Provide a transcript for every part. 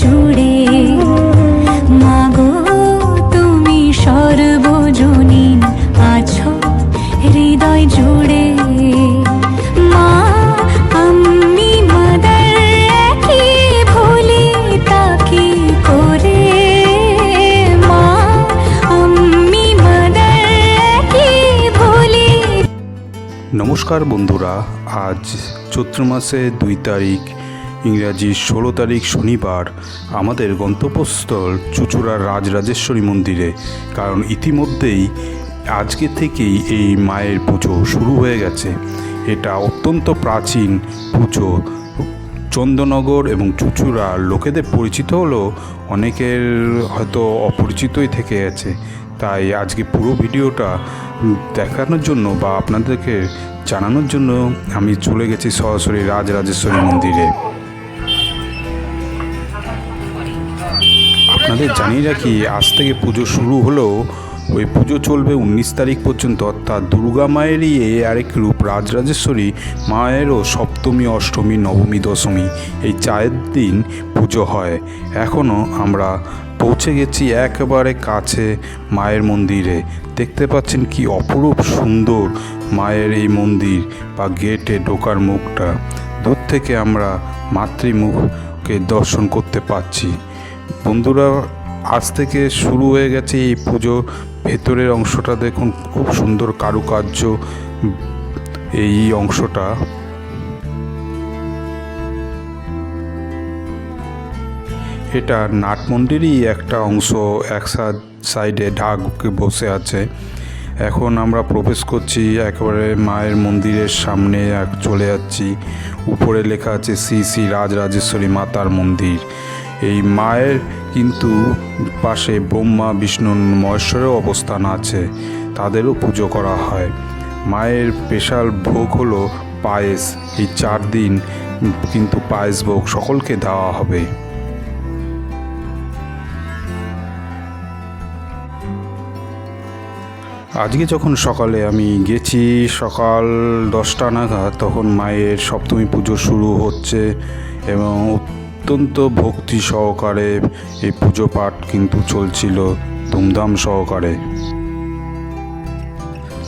জুড়ে। মাগো তুমি সর্বজনীন আছো হৃদয় জুড়ে। নমস্কার বন্ধুরা আজ চৈত্র মাসে দুই তারিখ ইংরাজি ষোলো তারিখ শনিবার আমাদের গন্তব্যস্থল চুচুড়ার রাজরাজেশ্বরী মন্দিরে, কারণ ইতিমধ্যেই আজকে থেকেই এই মায়ের পুজো শুরু হয়ে গেছে। এটা অত্যন্ত প্রাচীন পুজো। চন্দ্রনগর এবং চুচুড়া লোকেদের পরিচিত হলেও অনেকের হয়তো অপরিচিতই থেকে গেছে। তাই আজকে পুরো ভিডিওটা দেখানোর জন্য বা আপনাদেরকে জানানোর জন্য আমি চলে গেছি সরাসরি রাজরাজেশ্বরী মন্দিরে। আপনাদের জানিয়ে রাখি, আজ থেকে পুজো শুরু হলেও ওই পুজো চলবে উনিশ তারিখ পর্যন্ত, অর্থাৎ দুর্গা মায়েরই এই আরেক রূপ, রাজরাজেশ্বরী মায়েরও সপ্তমী, অষ্টমী, নবমী, দশমী এই চায়ের দিন পুজো হয়। এখনও আমরা পৌঁছে গেছি একেবারে কাছে মায়ের মন্দিরে। দেখতে পাচ্ছেন কি অপরূপ সুন্দর মায়ের এই মন্দির বা গেটে ঢোকার মুখটা। দূর থেকে আমরা মাতৃমুখকে দর্শন করতে পাচ্ছি। বন্ধুরা, আজ থেকে শুরু হয়ে গেছে এই পুজো। ভেতরের অংশটা দেখুন, খুব সুন্দর কারুকার্য। এই অংশটা। এটা নাট মন্দিরই একটা অংশ, এক সাইডে ঢাক বসে আছে। এখন আমরা প্রবেশ করছি, একেবারে মায়ের মন্দিরের সামনে চলে যাচ্ছি। উপরে লেখা আছে শ্রী শ্রী রাজরাজেশ্বরী মাতার মন্দির। এই মায়ের কিন্তু পাশে ব্রহ্মা, বিষ্ণু মহেশ্বরের অবস্থান আছে। তাদেরও পুজো করা হয়। মায়ের স্পেশাল ভোগ হলো পায়েস। এই চার দিন কিন্তু পায়েস ভোগ সকলকে দেওয়া হবে। আজকে যখন সকালে আমি গেছি সকাল দশটা নাগাদ, তখন মায়ের সপ্তমী পুজো শুরু হচ্ছে এবং অত্যন্ত ভক্তি সহকারে এই পুজো পাঠ কিন্তু চলছিল ধুমধাম সহকারে।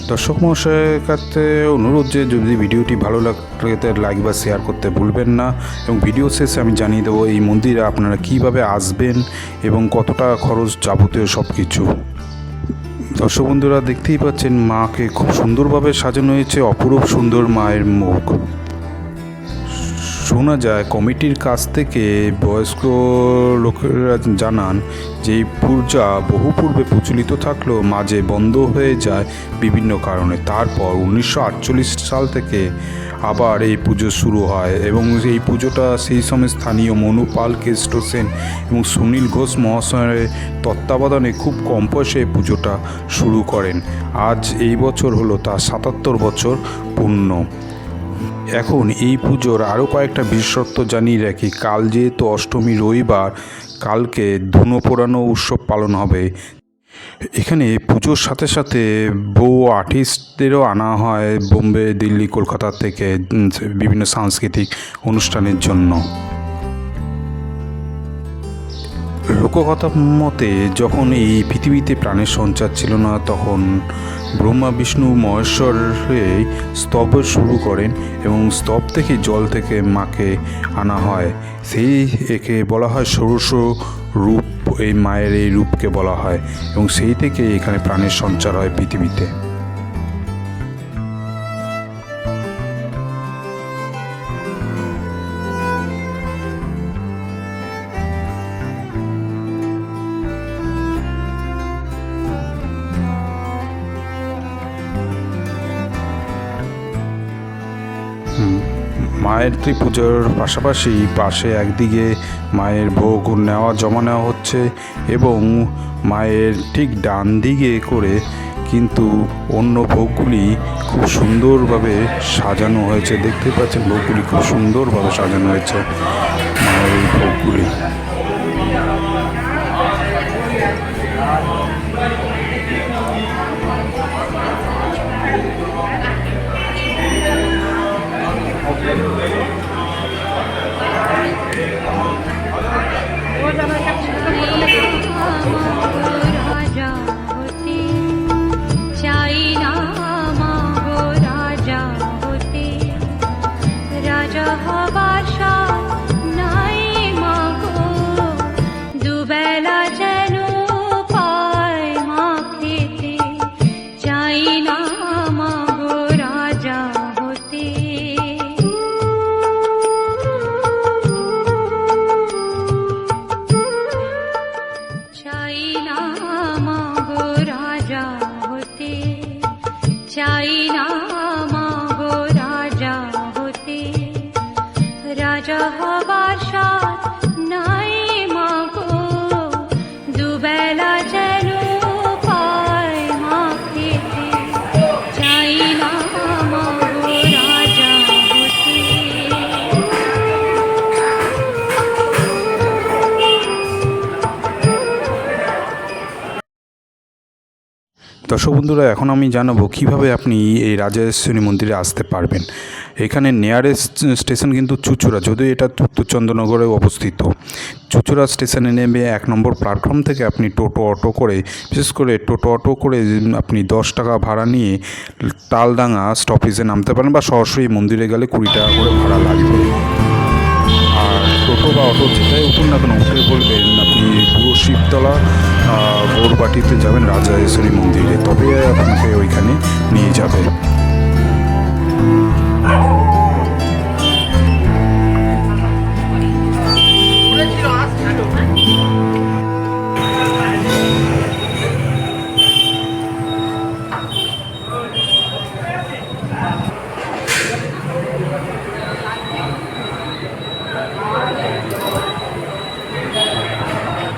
দর্শক মহাশয়ের কাছে অনুরোধ যে যদি ভিডিওটি ভালো লাগে লাইক বা শেয়ার করতে ভুলবেন না এবং ভিডিও শেষে আমি জানিয়ে দেবো এই মন্দিরে আপনারা কীভাবে আসবেন এবং কত টাকা খরচ যাবতীয় সব কিছু দর্শক বন্ধুরা, দেখতেই পাচ্ছেন মাকে খুব সুন্দরভাবে সাজানো হয়েছে, অপরূপ সুন্দর মায়ের মুখ। শোনা যায়, কমিটির কাছ থেকে বয়স্ক লোকেরা জানান যে এই পূজা বহু পূর্বে প্রচলিত থাকলেও মাঝে বন্ধ হয়ে যায় বিভিন্ন কারণে। তারপর উনিশশো আটচল্লিশ সাল থেকে আবার এই পুজো শুরু হয় এবং এই পুজোটা সেই সময় স্থানীয় মনু পাল, কেষ্ট সেন এবং সুনীল ঘোষ মহাশয়ের তত্ত্বাবধানে খুব কম এই পুজোটা শুরু করেন। আজ এই বছর হলো তার সাতাত্তর বছর পূর্ণ। এখন এই পুজোর আরও কয়েকটা বিশেষত্ব জানিয়ে রাখি। কাল যেহেতু অষ্টমী রবিবার, কালকে ধুনো পোড়ানো উৎসব পালন হবে। এখানে পুজোর সাথে সাথে বহু আর্টিস্টদেরও আনা হয় বোম্বে, দিল্লি, কলকাতা থেকে বিভিন্ন সাংস্কৃতিক অনুষ্ঠানের জন্য। লোককথা মতে যখন এই পৃথিবীতে প্রাণের সঞ্চার ছিল না, তখন ব্রহ্মা, বিষ্ণু, মহেশ্বর হয়ে স্তব শুরু করেন এবং স্তব থেকে জল থেকে মাকে আনা হয়। সেই একে বলা হয় ষোড়শ রূপ। এই মায়ের এই রূপকে বলা হয় এবং সেই থেকে এখানে প্রাণের সঞ্চার হয় পৃথিবীতে। মায়ের পুজোর পাশাপাশি পাশে একদিকে মায়ের ভোগ নেওয়া, জমা নেওয়া হচ্ছে এবং মায়ের ঠিক ডান দিকে করে কিন্তু অন্য ভোগগুলি খুব সুন্দরভাবে সাজানো হয়েছে। দেখতে পাচ্ছেন ভোগগুলি খুব সুন্দরভাবে সাজানো হয়েছে মায়ের ভোগগুলি। Thank you. রাজা হবার দর্শক বন্ধুরা, এখন আমি জানাব কীভাবে আপনি এই রাজেশ্বরী মন্দিরে আসতে পারবেন। এখানে নিয়ারেস্ট স্টেশন কিন্তু চুচুড়া, যদিও এটা উত্তরচন্দ্রনগরে অবস্থিত। চুচুড়া স্টেশনে নেমে এক নম্বর প্ল্যাটফর্ম থেকে আপনি টোটো অটো করে, বিশেষ করে টোটো অটো করে আপনি দশ টাকা ভাড়া নিয়ে তালডাঙ্গা স্টপেজে নামতে পারেন বা সরাসরি মন্দিরে গেলে কুড়ি টাকা করে ভাড়া লাগবে। টোটো বা অটো যেটাই উঠুন না কেন উঠে বলবেন। আপনি পুরো শিবতলা গৌরবাটিতে যাবেন রাজরাজেশ্বরী মন্দিরে। তবে আপনাকে ওইখানে নিয়ে যাবে।